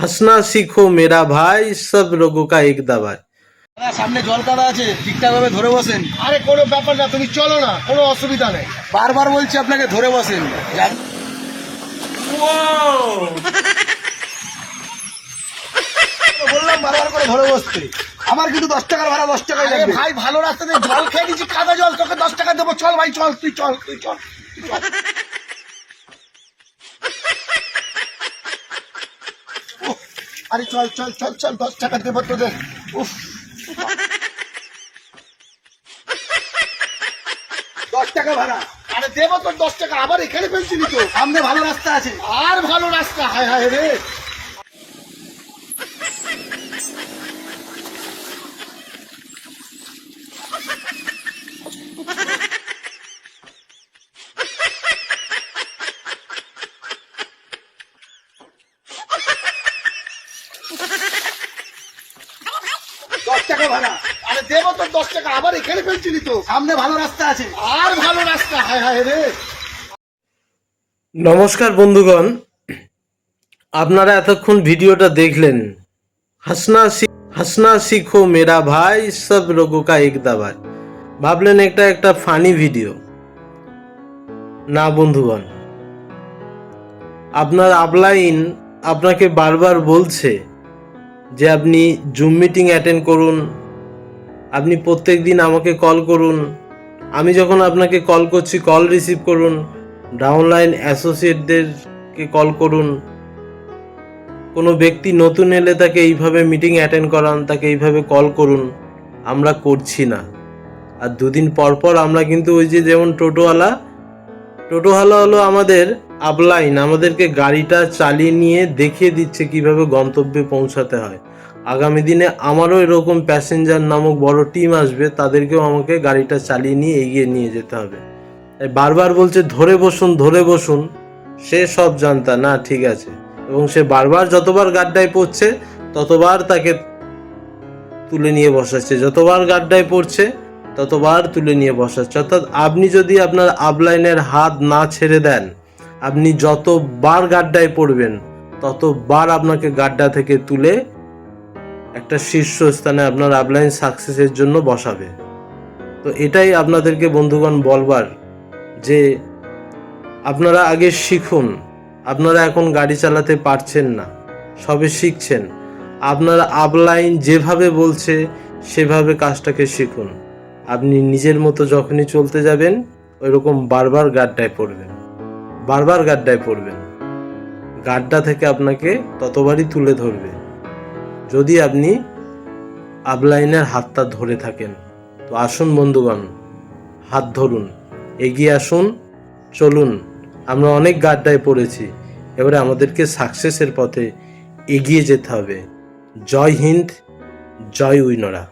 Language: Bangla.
হাসনা শিখো মেরা ভাই সব রোগো কা এক দাবাই সামনে জল কাটা আছে ঠিকঠাক ভাবে ধরে বসেন। আরে কোনো ব্যাপার না তুমি চলো না কোনো অসুবিধা নেই। বারবার বলছি আপনাকে ধরে বসেন। বললাম বারবার করে ধরে বসতে। আমার কিন্তু দশ টাকার ভাড়া দশ টাকায় লাগবে। ভাই ভালো রাস্তাতে জল খেয়ে দিচ্ছি কাদা জল তোকে দশ টাকা দেবো। চল ভাই চল তুই চল তুই চল। আরে চল চল চল চল দশ টাকা দেবো তোদের। উফ। দশ টাকা ভাড়া। আরে দেবো তোর দশ টাকা আবার এখানে ফেলছিলি তো। সামনে ভালো রাস্তা আছে। আর ভালো রাস্তা হায় হায় রে। দশ টাকা ভাড়া। আরে দেব তো দশ টাকা, আবার এখানে ফেলছিলি তো। সামনে ভালো রাস্তা আছে। আর ভালো রাস্তা। হায় হায় রে। নমস্কার বন্ধুগণ। আপনারা এতক্ষণ ভিডিওটা দেখলেন। হাসনা হাসনা শিখো মেরা ভাই, সব রোগ কা এক দাবার ভাবলেন এটা একটা ফানি ভিডিও না বন্ধুগণ। আপনার আপলাইন আপনাকে বারবার বলছে যে আপনি জুম মিটিং অ্যাটেন্ড করুন, আপনি প্রত্যেক দিন আমাকে কল করুন, আমি যখন আপনাকে কল করছি কল রিসিভ করুন ডাউনলাইন অ্যাসোসিয়েটদেরকে কল করুন, কোনো ব্যক্তি নতুন এলে তাকে এইভাবে মিটিং অ্যাটেন্ড করান, তাকে এইভাবে কল করুন, আমরা করছি না। আর দুদিন পর পর আমরা কিন্তু ওই যে যেমন টোটোওয়ালা টোটোওয়ালা হলো আমাদের আপলাইন আমাদেরকে গাড়িটা চালিয়ে নিয়ে দেখিয়ে দিচ্ছে কীভাবে গন্তব্যে পৌঁছাতে হয়। আগামী দিনে আমারও এরকম প্যাসেঞ্জার নামক বড় টিম আসবে, তাদেরকেও আমাকে গাড়িটা চালিয়ে নিয়ে এগিয়ে নিয়ে যেতে হবে। তাই বারবার বলছে, ধরে বসুন ধরে বসুন। সে সব জানতা, না, ঠিক আছে। এবং সে বারবার যতবার গাড্ডায় পড়ছে, ততবার তাকে তুলে নিয়ে বসাচ্ছে। যতবার গাড্ডায় পড়ছে, ততবার তুলে নিয়ে বসাচ্ছে। অর্থাৎ আপনি যদি আপনার আপলাইনের হাত না ছেড়ে দেন আপনি যতবার গাড্ডায় পড়বেন, ততবার আপনাকে গাড্ডা থেকে তুলে একটা শীর্ষস্থানে আপনার আপলাইন সাকসেসের জন্য বসাবে। তো এটাই আপনাদেরকে বন্ধুগণ বলবার যে আপনারা আগে শিখুন, আপনারা এখন গাড়ি চালাতে পারছেন না, সবে শিখছেন। আপনার আপলাইন যেভাবে বলছে, সেভাবে কাজটাকে শিখুন। আপনি নিজের মতো যখনই চলতে যাবেন, ওইরকম বারবার গাড্ডায় পড়বেন। বারবার গাড্ডায় পড়বেন। গাড্ডা থেকে আপনাকে ততবারই তুলে ধরবে। যদি আপনি আপলাইনের হাতটা ধরে থাকেন, তো আসুন বন্ধুগণ, হাত ধরুন, এগিয়ে আসুন, চলুন। আমরা অনেক গাড্ডায় পড়েছি, এবারে আমাদেরকে সাকসেসের পথে এগিয়ে যেতে হবে। জয় হিন্দ, জয় উইনরা।